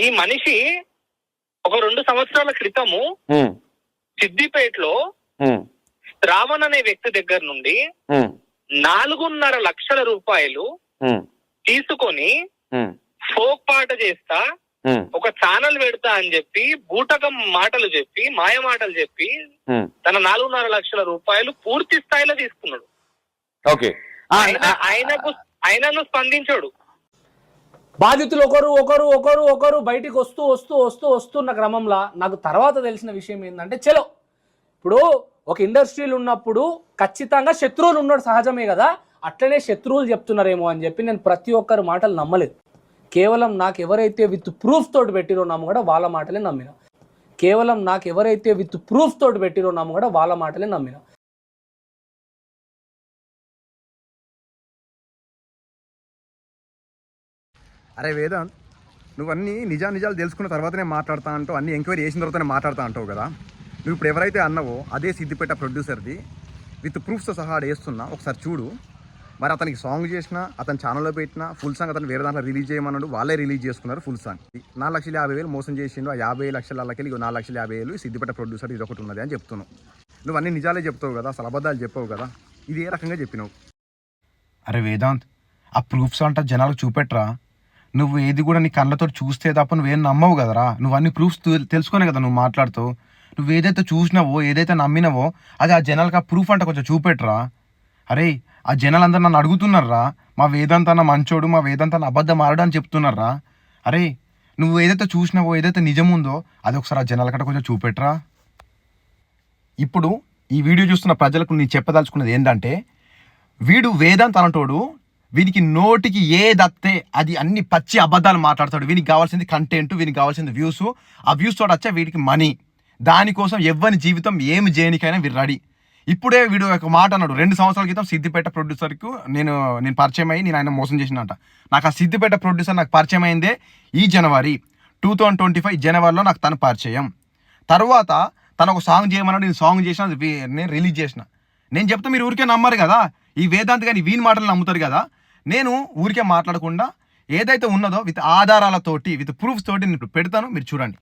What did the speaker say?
ఈ మనిషి ఒక రెండు సంవత్సరాల క్రితము సిద్దిపేటలో శ్రావణ్ అనే వ్యక్తి దగ్గర నుండి నాలుగున్నర లక్షల రూపాయలు తీసుకొని ఫోక్ పాట చేస్తా ఒక ఛానల్ పెడతా అని చెప్పి బూటకం మాటలు చెప్పి మాయ మాటలు చెప్పి. తన నాలుగున్నర లక్షల రూపాయలు పూర్తి స్థాయిలో తీసుకున్నాడు. ఓకే. ఆయనకు ఆయనను స్పందించాడు. బాధితులు ఒకరు ఒకరు ఒకరు ఒకరు బయటికి వస్తూ వస్తూ వస్తూ వస్తున్న క్రమంలో నాకు తర్వాత తెలిసిన విషయం ఏంటంటే చలో. ఇప్పుడు ఒక ఇండస్ట్రీలు ఉన్నప్పుడు ఖచ్చితంగా శత్రువులు ఉన్నాడు సహజమే కదా. అట్లనే శత్రువులు చెప్తున్నారేమో అని చెప్పి నేను ప్రతి ఒక్కరి మాటలు నమ్మలేదు. కేవలం నాకు ఎవరైతే విత్ ప్రూఫ్ తోటి పెట్టిరో నమ్మ కూడా వాళ్ళ మాటలే నమ్మిన. కేవలం నాకు ఎవరైతే విత్ ప్రూఫ్ తోటి పెట్టిరో నమ్మ కూడా వాళ్ళ మాటలే నమ్మిన. అరే వేదాంత్ నువ్వన్నీ నిజా నిజాలు తెలుసుకున్న తర్వాతనే మాట్లాడతా అంటావు అన్ని ఎంక్వైరీ చేసిన తర్వాతనే మాట్లాడతా అంటావు కదా. నువ్వు ఇప్పుడు ఎవరైతే అన్నావో అదే సిద్దిపేట ప్రొడ్యూసర్ది విత్ ప్రూఫ్స్తో సహా వేస్తున్నా ఒకసారి చూడు. మరి అతనికి సాంగ్ చేసినా అతని ఛానల్లో పెట్టినా ఫుల్ సాంగ్ అతను వేరే దాంట్లో రిలీజ్ చేయమన్నాడు వాళ్ళే రిలీజ్ చేసుకున్నారు ఫుల్ సాంగ్ నాలుగు లక్షల యాభై వేలు మోసం చేసిండు ఆ యాభై లక్షలకి ఇగో నాలుగు లక్షల యాభై వేలు ఈ సిద్దిపేట ప్రొడ్యూసర్ ఇది ఒకటి ఉన్నది అని చెప్తున్నావు. నువ్వు అన్ని నిజాలే చెప్తావు కదా అసలు అబద్ధాలు చెప్పావు కదా. ఇది ఏ రకంగా చెప్పినావు? అరే వేదాంత్ ఆ ప్రూఫ్స్ అంట జనాలకు చూపెట్రా. నువ్వు ఏది కూడా నీ కళ్ళతో చూస్తే తప్ప నువ్వేం నమ్మవు కదరా? నువ్వు అన్ని ప్రూఫ్స్ తెలుసుకునే కదా నువ్వు మాట్లాడుతావు నువ్వు ఏదైతే చూసినావో ఏదైతే నమ్మినావో అది ఆ జనాలకు ఆ ప్రూఫ్ అంటే కొంచెం చూపెట్టరా. అరే ఆ జనాలందరూ నన్ను అడుగుతున్నారా? మా వేదాంత మంచోడు మా వేదాంత అబద్ధం ఆడడం అని చెప్తున్నారా? అరే నువ్వు ఏదైతే చూసినావో ఏదైతే నిజం ఉందో అది ఒకసారి ఆ జనాలకట కొంచెం చూపెట్టరా. ఇప్పుడు ఈ వీడియో చూస్తున్న ప్రజలకు నేను చెప్పదలుచుకున్నది ఏంటంటే వీడు వేదాంత్ అనటోడు వీనికి నోటికి ఏదత్తే అది అన్ని పచ్చి అబద్ధాలు మాట్లాడతాడు. వీనికి కావాల్సింది కంటెంట్ వీనికి కావాల్సింది వ్యూస్ ఆ వ్యూస్ తోట వచ్చా వీడికి మనీ దానికోసం ఎవ్వని జీవితం ఏమి చేయనికైనా వీరు రెడీ ఇప్పుడే వీడు ఒక మాట అన్నాడు. రెండు సంవత్సరాల క్రితం సిద్దిపేట ప్రొడ్యూసర్కు నేను నేను పరిచయం అయ్యి నేను ఆయన మోసం చేసినట. నాకు ఆ సిద్దిపేట ప్రొడ్యూసర్ నాకు పరిచయం అయిందే ఈ జనవరి. టూ థౌజండ్ ట్వంటీ ఫైవ్ జనవరిలో నాకు తను పరిచయం. తర్వాత తను ఒక సాంగ్ చేయమన్నాడు. నేను సాంగ్ చేసిన అది నేను రిలీజ్ చేసిన. నేను చెప్తే మీరు ఊరికే నమ్మరు కదా. ఈ వేదాంత్ కానీ వీని మాటలు నమ్ముతారు కదా. నేను ఊరికే మాట్లాడకుండా ఏదైతే ఉన్నదో విత్ ఆధారాలతోటి విత్ ప్రూఫ్స్ తోటి నేను పెడతాను. మీరు చూడండి.